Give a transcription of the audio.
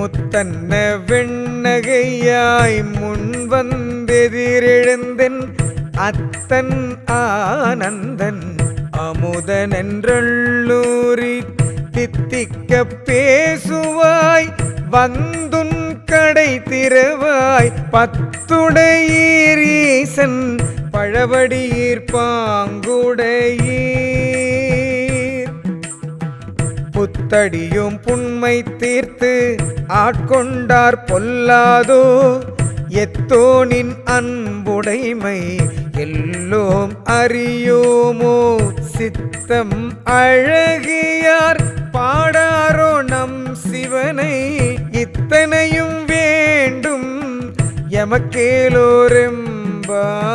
முத்தன்ன வெண்ணகையாய் முன் வந்தெதிரெழுந்தன் அத்தன் ஆனந்தன் அமுதனென்றள்ளூரி தித்திக்க பேசுவாய் வந்துன் கடை திறவாய் பத்துடையீர் ஈசன் பழவடியீர் பாங்குடையீர் புத்தடியும் புண்மை தீர்த்து ஆட்கொண்டார் பொல்லாதோ? எத்தோனின் அன்புடைமை எல்லோம் அறியோமோ? சித்தம் அழகியார் பாடாரோ நம் சிவனை? இத்தனையும் வேண்டும் எமக்கேலோரெம்பாவாய்